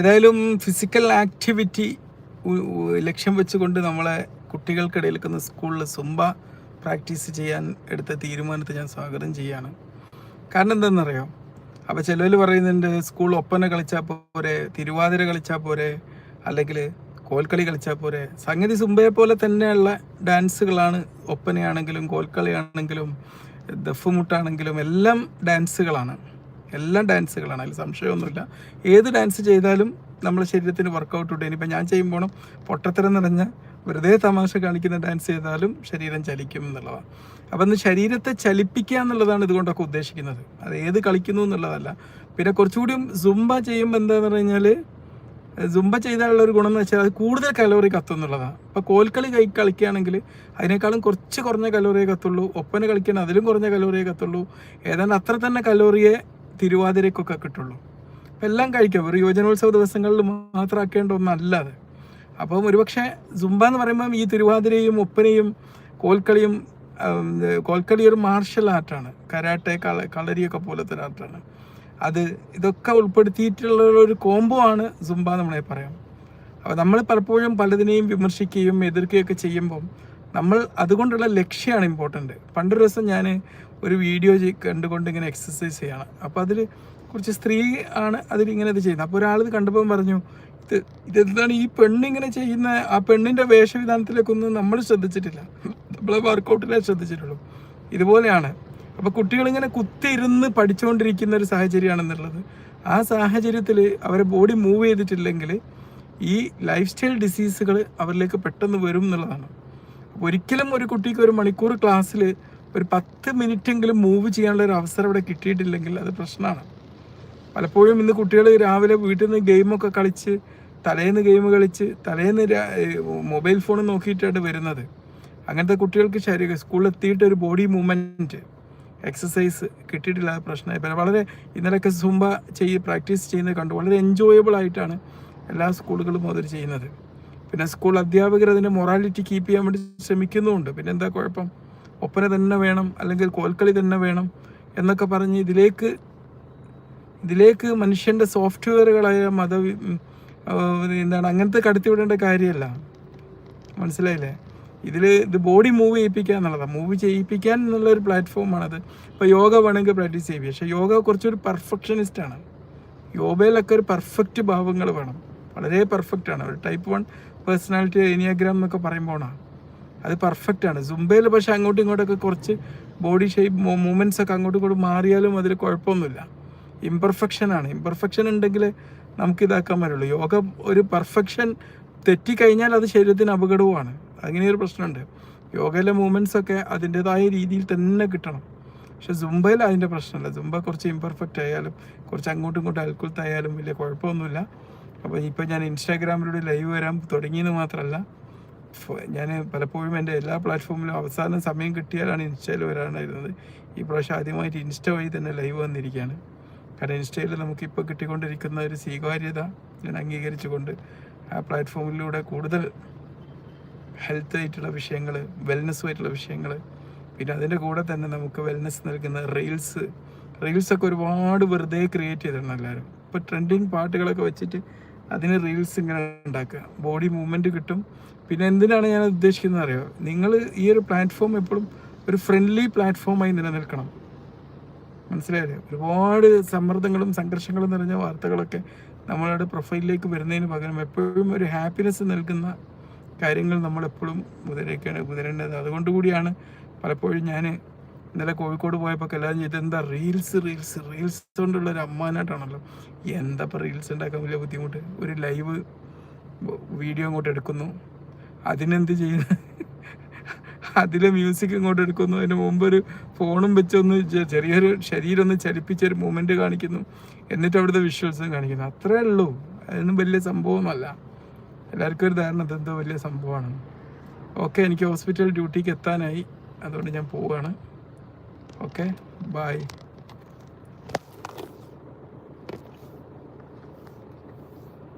ഏതായാലും physical activity ലക്ഷ്യം വെച്ചുകൊണ്ട് നമ്മളെ കുട്ടികൾക്കിടയിൽ നിൽക്കുന്ന സ്കൂളിൽ സുംബ പ്രാക്ടീസ് ചെയ്യാൻ എടുത്ത തീരുമാനത്തെ ഞാൻ സ്വാഗതം ചെയ്യാണ്. കാരണം എന്താണെന്നറിയോ? അപ്പോൾ ചിലവർ പറയുന്നുണ്ട് സ്കൂൾ ഒപ്പന കളിച്ചാൽ പോരെ തിരുവാതിര കളിച്ചാൽ പോരെ അല്ലെങ്കിൽ കോൽക്കളി കളിച്ചാൽ പോരെ. സംഗതി സുംബയെ പോലെ തന്നെയുള്ള ഡാൻസുകളാണ് ഒപ്പനയാണെങ്കിലും കോൽക്കളിയാണെങ്കിലും ദഫുമുട്ടാണെങ്കിലും എല്ലാം ഡാൻസുകളാണ് എല്ലാം ഡാൻസുകളാണ് അതിൽ സംശയമൊന്നുമില്ല. ഏത് ഡാൻസ് ചെയ്താലും നമ്മുടെ ശരീരത്തിന് വർക്കൗട്ട് ഉണ്ട് ഇനിയിപ്പോൾ ഞാൻ ചെയ്യുമ്പോൾ പൊട്ടത്തരം നിറഞ്ഞ വെറുതെ തമാശ കാണിക്കുന്ന ഡാൻസ് ചെയ്താലും ശരീരം ചലിക്കും എന്നുള്ളതാണ്. അപ്പം ഇന്ന് ശരീരത്തെ ചലിപ്പിക്കുക എന്നുള്ളതാണ് ഇതുകൊണ്ടൊക്കെ ഉദ്ദേശിക്കുന്നത്. അത് ഏത് കളിക്കുന്നു എന്നുള്ളതല്ല. പിന്നെ കുറച്ചുകൂടി സുംബ ചെയ്യുമ്പോൾ എന്താന്ന് പറഞ്ഞു കഴിഞ്ഞാൽ സുംബ ചെയ്താലുള്ള ഒരു ഗുണം എന്ന് വെച്ചാൽ അത് കൂടുതൽ കലോറി കത്തും എന്നുള്ളതാണ്. അപ്പോൾ കോൽക്കളി കൈ കളിക്കുകയാണെങ്കിൽ അതിനേക്കാളും കുറച്ച് കുറഞ്ഞ കലോറിയെ കത്തുള്ളൂ. ഒപ്പന കളിക്കുകയാണെങ്കിൽ അതിലും കുറഞ്ഞ കലോറിയെ കത്തുള്ളൂ. ഏതാണ്ട് അത്ര തന്നെ കലോറിയെ തിരുവാതിരക്കൊക്കെ കിട്ടുള്ളൂ. അപ്പം എല്ലാം കഴിക്കാം. ഒരു യുവജനോത്സവ ദിവസങ്ങളിൽ മാത്രം ആക്കേണ്ട ഒന്നല്ല അത് അപ്പം ഒരുപക്ഷെ സുംബ എന്ന് പറയുമ്പം ഈ തിരുവാതിരയും ഒപ്പനയും കോൽക്കളിയും കോൽക്കളി ഒരു മാർഷൽ ആർട്ടാണ് കരാട്ടെ കള കളരിയൊക്കെ പോലത്തെ ഒരു ആർട്ടാണ് അത് ഇതൊക്കെ ഉൾപ്പെടുത്തിയിട്ടുള്ള ഒരു കോംബോ ആണ് സുംബ നമ്മളെ പറയാം. അപ്പോൾ നമ്മൾ പലപ്പോഴും പലതിനെയും വിമർശിക്കുകയും എതിർക്കുകയൊക്കെ ചെയ്യുമ്പം നമ്മൾ അതുകൊണ്ടുള്ള ലക്ഷ്യമാണ് ഇമ്പോർട്ടന്റ് പണ്ടൊരു ദിവസം ഞാൻ ഒരു വീഡിയോ കണ്ടുകൊണ്ട് ഇങ്ങനെ എക്സസൈസ് ചെയ്യാണ്. അപ്പോൾ അതിൽ കുറച്ച് സ്ത്രീ ആണ് അതിലിങ്ങനെ ഇത് ചെയ്യുന്നത്. അപ്പോൾ ഒരാൾ ഇത് കണ്ടപ്പോൾ പറഞ്ഞു ഇത് ഇതെന്താണ് ഈ പെണ്ണിങ്ങനെ ചെയ്യുന്ന ആ പെണ്ണിന്റെ വേഷവിധാനത്തിലേക്കൊന്നും നമ്മൾ ശ്രദ്ധിച്ചിട്ടില്ല. നമ്മളെ വർക്കൗട്ടിലേ ശ്രദ്ധിച്ചിട്ടുള്ളൂ. ഇതുപോലെയാണ്. അപ്പോൾ കുട്ടികളിങ്ങനെ കുത്തിയിരുന്ന് പഠിച്ചുകൊണ്ടിരിക്കുന്ന ഒരു സാഹചര്യമാണെന്നുള്ളത്. ആ സാഹചര്യത്തിൽ അവരെ ബോഡി മൂവ് ചെയ്തിട്ടില്ലെങ്കിൽ ഈ ലൈഫ് സ്റ്റൈൽ ഡിസീസുകൾ അവരിലേക്ക് പെട്ടെന്ന് വരും എന്നുള്ളതാണ്. ഒരിക്കലും ഒരു കുട്ടിക്ക് ഒരു മണിക്കൂർ ക്ലാസ്സിൽ ഒരു പത്ത് മിനിറ്റെങ്കിലും മൂവ് ചെയ്യാനുള്ള ഒരു അവസരം ഇവിടെ കിട്ടിയിട്ടില്ലെങ്കിൽ അത് പ്രശ്നമാണ്. പലപ്പോഴും ഇന്ന് കുട്ടികൾ രാവിലെ വീട്ടിൽ നിന്ന് ഗെയിമൊക്കെ കളിച്ച് തലേന്ന് ഗെയിം കളിച്ച് തലേന്ന് മൊബൈൽ ഫോൺ നോക്കിയിട്ടാണ് വരുന്നത്. അങ്ങനത്തെ കുട്ടികൾക്ക് ശരീരം സ്കൂളിൽ എത്തിയിട്ട് ഒരു ബോഡി മൂവ്മെന്റ് എക്സസൈസ് കിട്ടിയിട്ടില്ല അത് പ്രശ്നമായി. പിന്നെ വളരെ ഇന്നലെയൊക്കെ സുംബ ചെയ്ത് പ്രാക്ടീസ് ചെയ്യുന്നത് കണ്ടു. വളരെ എൻജോയബിൾ ആയിട്ടാണ് എല്ലാ സ്കൂളുകളും മുതൽ ചെയ്യുന്നത്. പിന്നെ സ്കൂൾ അധ്യാപകർ അതിന്റെ മൊറാലിറ്റി കീപ്പ് ചെയ്യാൻ വേണ്ടി ശ്രമിക്കുന്നുമുണ്ട്. പിന്നെ എന്താ കുഴപ്പം? ഒപ്പന തന്നെ വേണം അല്ലെങ്കിൽ കോൽക്കളി തന്നെ വേണം എന്നൊക്കെ പറഞ്ഞ് ഇതിലേക്ക് ഇതിലേക്ക് മനുഷ്യന്റെ സോഫ്റ്റ്വെയറുകളായ മത എന്താണ് അങ്ങനത്തെ കടത്തിവിടേണ്ട കാര്യമല്ല. മനസ്സിലായില്ലേ? ഇതിൽ ഇത് ബോഡി മൂവ് ചെയ്യിപ്പിക്കുക എന്നുള്ളതാണ് മൂവ് ചെയ്യിപ്പിക്കാൻ എന്നുള്ള ഒരു പ്ലാറ്റ്ഫോമാണത് ഇപ്പോൾ യോഗ വേണമെങ്കിൽ പ്രാക്ടീസ് ചെയ്യും. പക്ഷേ യോഗ കുറച്ചൊരു പെർഫെക്ഷനിസ്റ്റ് ആണ്. യോഗയിലൊക്കെ ഒരു പെർഫെക്റ്റ് ഭാവങ്ങൾ വേണം. വളരെ പെർഫെക്റ്റ് ആണ്. ഒരു ടൈപ്പ് വൺ പേഴ്സണാലിറ്റി ഏനിയാഗ്രാം എന്നൊക്കെ പറയുമ്പോഴാണ് അത് പെർഫെക്റ്റ് ആണ്. സുംബയിൽ പക്ഷേ അങ്ങോട്ടും ഇങ്ങോട്ടൊക്കെ കുറച്ച് ബോഡി ഷേപ്പ് മൂവ്മെന്റ്സ് ഒക്കെ അങ്ങോട്ടും ഇങ്ങോട്ടും മാറിയാലും അതിൽ കുഴപ്പമൊന്നുമില്ല. ഇംപെർഫെക്ഷൻ ആണ്. ഇംപെർഫെക്ഷൻ ഉണ്ടെങ്കിൽ നമുക്ക് ഇതാക്കാൻ പറ്റുള്ളൂ. യോഗ ഒരു പെർഫെക്ഷൻ തെറ്റിക്കഴിഞ്ഞാൽ അത് ശരീരത്തിന് അപകടവുമാണ്. അങ്ങനെയൊരു പ്രശ്നമുണ്ട്. യോഗയിലെ മൂവ്മെന്റ്സ് ഒക്കെ അതിന്റെതായ രീതിയിൽ തന്നെ കിട്ടണം. പക്ഷെ സുംബയിൽ അതിന്റെ പ്രശ്നമില്ല. സുംബ കുറച്ച് ഇംപെർഫെക്റ്റ് ആയാലും കുറച്ച് അങ്ങോട്ടും ഇങ്ങോട്ടും അൽക്കുലത്തായാലും വലിയ കുഴപ്പമൊന്നുമില്ല. അപ്പോൾ ഇപ്പോൾ ഞാൻ ഇൻസ്റ്റാഗ്രാമിലൂടെ ലൈവ് വരാൻ തുടങ്ങിയെന്ന് മാത്രമല്ല ഞാൻ പലപ്പോഴും എന്റെ എല്ലാ പ്ലാറ്റ്ഫോമിലും അവസാനം സമയം കിട്ടിയാലാണ് ഇൻസ്റ്റയിൽ വരാനായിരുന്നത് ഈ പ്രാവശ്യം ആദ്യമായിട്ട് ഇൻസ്റ്റ വഴി തന്നെ ലൈവ് വന്നിരിക്കുകയാണ്. കാരണം ഇൻസ്റ്റയിൽ നമുക്കിപ്പോൾ കിട്ടിക്കൊണ്ടിരിക്കുന്ന ഒരു സ്വീകാര്യത ഞാൻ അംഗീകരിച്ചുകൊണ്ട് ആ പ്ലാറ്റ്ഫോമിലൂടെ കൂടുതൽ ഹെൽത്ത് ആയിട്ടുള്ള വിഷയങ്ങൾ വെൽനെസ്സുമായിട്ടുള്ള വിഷയങ്ങൾ പിന്നെ അതിന്റെ കൂടെ തന്നെ നമുക്ക് വെൽനെസ് നൽകുന്ന റീൽസ് റീൽസൊക്കെ ഒരുപാട് വെറുതെ ക്രിയേറ്റ് ചെയ്തിട്ടുണ്ട് എല്ലാവരും. ഇപ്പോൾ ട്രെൻഡിങ് പാട്ടുകളൊക്കെ വെച്ചിട്ട് അതിന് റീൽസ് ഇങ്ങനെ ഉണ്ടാക്കുക. ബോഡി മൂവ്മെന്റ് കിട്ടും. പിന്നെ എന്തിനാണ് ഞാൻ ഉദ്ദേശിക്കുന്നത് അറിയോ? നിങ്ങൾ ഈ ഒരു പ്ലാറ്റ്ഫോം എപ്പോഴും ഒരു ഫ്രണ്ട്ലി പ്ലാറ്റ്ഫോമായി നിലനിൽക്കണം. മനസ്സിലായില്ലേ? ഒരുപാട് സമ്മർദ്ദങ്ങളും സംഘർഷങ്ങളും നിറഞ്ഞ വാർത്തകളൊക്കെ നമ്മളുടെ പ്രൊഫൈലിലേക്ക് വരുന്നതിന് പകരം എപ്പോഴും ഒരു ഹാപ്പിനെസ് നൽകുന്ന കാര്യങ്ങൾ നമ്മളെപ്പോഴും മുതലേക്കാണ് മുതലേണ്ടത് അതുകൊണ്ട് കൂടിയാണ് പലപ്പോഴും ഞാൻ ഇന്നലെ കോഴിക്കോട് പോയപ്പോൾ എല്ലാവരും എന്താ റീൽസ് റീൽസ് റീൽസ് കൊണ്ടുള്ള ഒരു അമ്മാനായിട്ടാണല്ലോ എന്താ ഇപ്പോൾ റീൽസ് ഉണ്ടാക്കാൻ വലിയ ബുദ്ധിമുട്ട്? ഒരു ലൈവ് വീഡിയോ അങ്ങോട്ട് എടുക്കുന്നു. അതിനെന്ത് ചെയ്യുന്നു? അതിലെ മ്യൂസിക് ഇങ്ങോട്ട് എടുക്കുന്നു. അതിന് മുമ്പ് ഒരു ഫോണും വെച്ചൊന്ന് ചെറിയൊരു ശരീരം ഒന്ന് ചലിപ്പിച്ചൊരു മൂമെന്റ് കാണിക്കുന്നു. എന്നിട്ട് അവിടുത്തെ വിഷ്വൽസും കാണിക്കുന്നു. അത്രേ ഉള്ളൂ. അതൊന്നും വലിയ സംഭവമൊന്നുമല്ല. എല്ലാവർക്കും ഒരു ധാരണ അതെന്തോ വലിയ സംഭവമാണ്. ഓക്കെ എനിക്ക് ഹോസ്പിറ്റൽ ഡ്യൂട്ടിക്ക് എത്താനായി. അതുകൊണ്ട് ഞാൻ പോവുകയാണ് ഓക്കെ ബായ്